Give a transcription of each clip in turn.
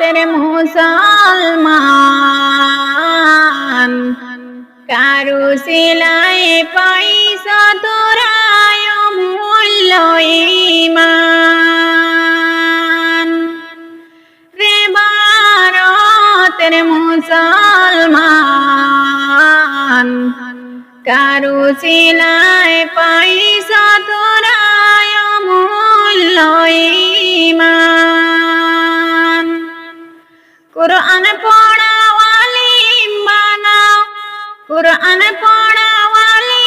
ভারতের মুসলমান কারু সিলাই পয়সা তোরায় মূল্য ইমান রে ভারতের মুসলমান কারু সিলাই পয়সা কুরআন পড়াওয়ালি বানাও কুরআন পড়াওয়ালি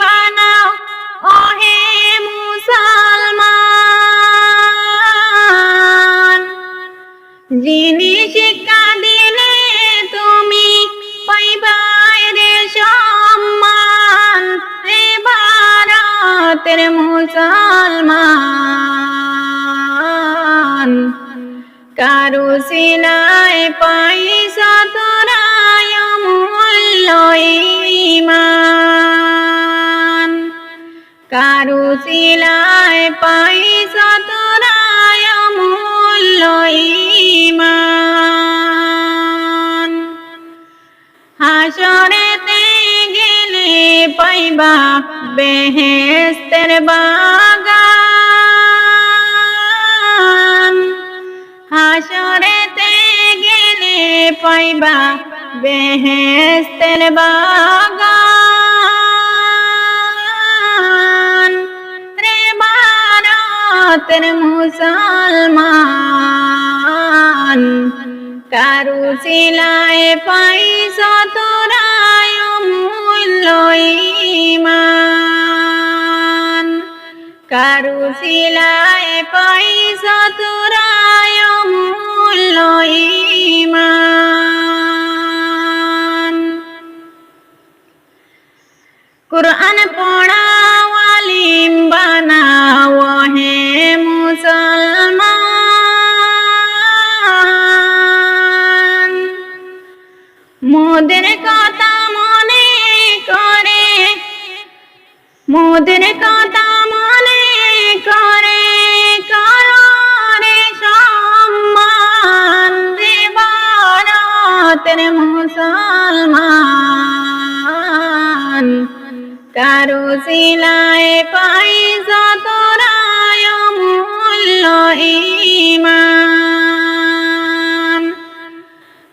বানাও ওহে মুসলমান যিনি শিক্ষা দিলে তুমি পাইবাই রে সম্মান রে ভারতের মুসলমান কারু সিলাই পয়সা তোরায় মূল্য ইমান কারু সিলাই পয়সা তোরায় মূল্য ইমান হাসরেতে গেলে পাইবা বেহেস্তের বাগান। বেহেস্তের বাগান। রে ভারতের মুসলমান, কারু সিলায় পয়সা তোরায় মূল্য ইমান কারু সিলায় পয়সা তোরায় মূল্য কুরআন আলিম বানাও হে মুসলমান। মোদের কথা মনে করে মোদের কথা মনে করে। কারও সিলায় পাইসা তোরায় মূল্য ইমান।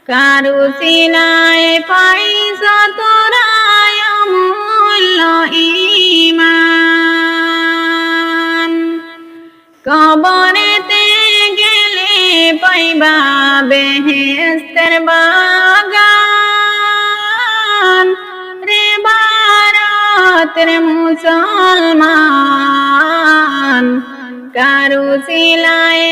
কারু সিলায় পয়সা তোরায় মূল্য ইমান। কবরেতে গেলে পাইবা বেহেস্তের বাগান। ভারতের মুসলমান। কারু সিলায়